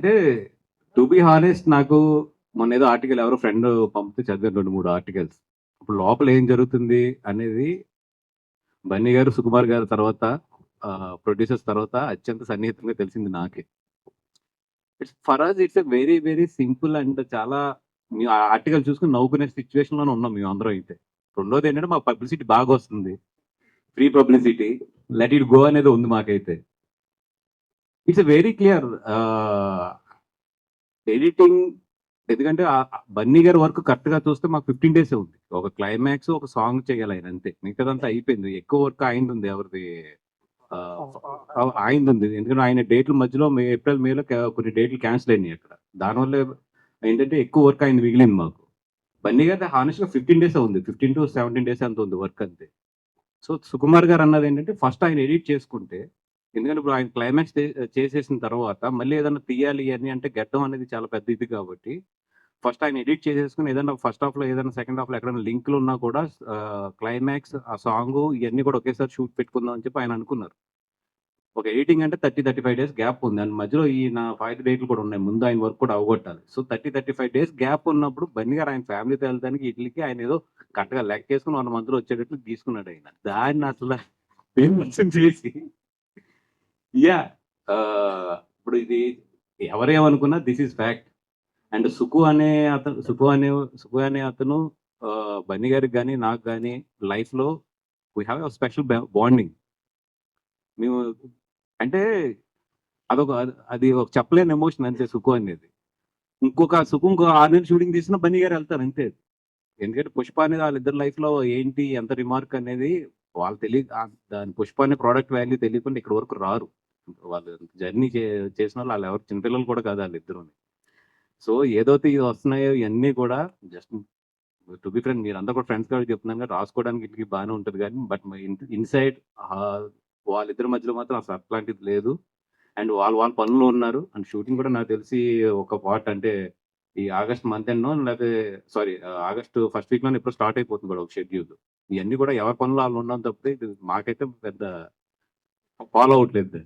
అంటే to be honest నాకు మొన్న ఏదో ఆర్టికల్ ఎవరో ఫ్రెండ్ పంపితే చదివాను రెండు మూడు ఆర్టికల్స్ ఇప్పుడు లోపల ఏం జరుగుతుంది అనేది బన్నీ గారు సుకుమార్ గారు తర్వాత ప్రొడ్యూసర్స్ తర్వాత అత్యంత సన్నిహితంగా తెలిసింది నాకే. It's for us it's a very very simple and చాలా మీ ఆర్టికల్ చూసుకుని నవ్వుకునే సిచ్యువేషన్లోనే ఉన్నాం మేము అందరం అయితే. రెండోది ఏంటంటే మా పబ్లిసిటీ బాగా వస్తుంది. Free publicity let it go అనేది ఉంది మాకైతే. ఇట్స్ వెరీ క్లియర్ ఎడిటింగ్ ఎందుకంటే బన్నీ గారి వర్క్ కరెక్ట్గా చూస్తే మాకు ఫిఫ్టీన్ డేస్ ఉంది. ఒక క్లైమాక్స్ ఒక సాంగ్ చేయాలి ఆయన అంతే. మిగతాదంతా అయిపోయింది. ఎక్కువ వర్క్ అయింది ఉంది ఎవరిది? ఆ- ఆయనది ఉంది ఎందుకంటే ఆయన డేట్ల మధ్యలో మే ఏప్రిల్ మేలో కొన్ని డేట్లు క్యాన్సిల్ అయినాయి అక్కడ. దానివల్ల ఏంటంటే ఎక్కువ వర్క్ ఆయన మిగిలింది మాకు. బన్నీ గారి హానెస్ట్గా ఫిఫ్టీన్ డేస్ ఉంది. ఫిఫ్టీన్ టు సెవెంటీన్ డేస్ అంత ఉంది వర్క్ అంతే. సో సుకుమార్ గారు అన్నది ఏంటంటే ఫస్ట్ ఆయన ఎడిట్ చేసుకుంటే ఎందుకంటే ఇప్పుడు ఆయన క్లైమాక్స్ చేసేసిన తర్వాత మళ్ళీ ఏదైనా తీయాలి అని అంటే గడ్డం అనేది చాలా పెద్ద ఇది కాబట్టి ఫస్ట్ ఆయన ఎడిట్ చేసేసుకుని ఏదైనా ఫస్ట్ హాఫ్లో ఏదైనా సెకండ్ హాఫ్లో ఎక్కడైనా లింక్లు ఉన్నా కూడా క్లైమాక్స్ ఆ సాంగ్ ఇవన్నీ కూడా ఒకేసారి షూట్ పెట్టుకుందాం అని చెప్పి ఆయన అనుకున్నారు. ఒక ఎడిటింగ్ అంటే thirty thirty five days gap ఉంది. అండ్ మధ్యలో ఈ నా ఫైవ్ డేట్లు కూడా ఉన్నాయి. ముందు ఆయన వర్క్ కూడా అవగొట్టాలి. So thirty thirty five days gap ఉన్నప్పుడు బన్నీ గారు ఆయన ఫ్యామిలీతో వెళ్తానికి ఇట్లకి ఆయన ఏదో కరెక్ట్గా లెక్కేసుకుని వన్ మంత్లో వచ్చేటట్లు తీసుకున్నాడు ఆయన. దాన్ని అసలు చేసి యా ఇప్పుడు ఇది ఎవరేమనుకున్నా this is fact and Suku అనే అతను సుకు అనే సుకు అనే అతను బన్నీ గారికి కానీ నాకు కానీ లైఫ్లో వీ హ్యావ్ స్పెషల్ బాండింగ్ మేము అంటే అదొక అది ఒక చెప్పలేని ఎమోషన్ అంతే సుఖు అనేది. ఇంకొక సుఖం ఇంకో ఆరు నెలలు షూటింగ్ తీసిన బన్నీ గారు వెళ్తారు అంతే. ఎందుకంటే పుష్ప అనేది వాళ్ళిద్దరు లైఫ్లో ఏంటి ఎంత రిమార్క్ అనేది వాళ్ళు తెలియ దాని పుష్పాన్ని ప్రోడక్ట్ వాల్యూ తెలియకుండా ఇక్కడ వరకు రారు. వాళ్ళు జర్నీ చేసిన వాళ్ళు వాళ్ళు ఎవరు చిన్నపిల్లలు కూడా కాదు వాళ్ళిద్దరు సో ఏదైతే ఇది వస్తున్నాయో ఇవన్నీ కూడా జస్ట్ టు బి ఫ్రెండ్ మీరు అందరూ కూడా ఫ్రెండ్స్ కాబట్టి చెప్తున్నాను కానీ రాసుకోవడానికి ఇంటికి బాగానే ఉంటుంది కానీ బట్ ఇన్సైడ్ వాళ్ళిద్దరి మధ్యలో మాత్రం అసలు అట్లాంటిది లేదు. అండ్ వాళ్ళు వాళ్ళ పనులు ఉన్నారు. అండ్ షూటింగ్ కూడా నాకు తెలిసి ఒక పార్ట్ అంటే ఈ ఆగస్ట్ మంత్ ఎండ్ లేకపోతే సారీ ఆగస్ట్ ఫస్ట్ వీక్లో ఇప్పుడు స్టార్ట్ అయిపోతుంది కూడా ఒక షెడ్యూల్ ఇవన్నీ కూడా ఎవరి పనులు వాళ్ళు ఉన్నాం తప్పితే ఇది మాకైతే పెద్ద ఫాలో అవట్లేదు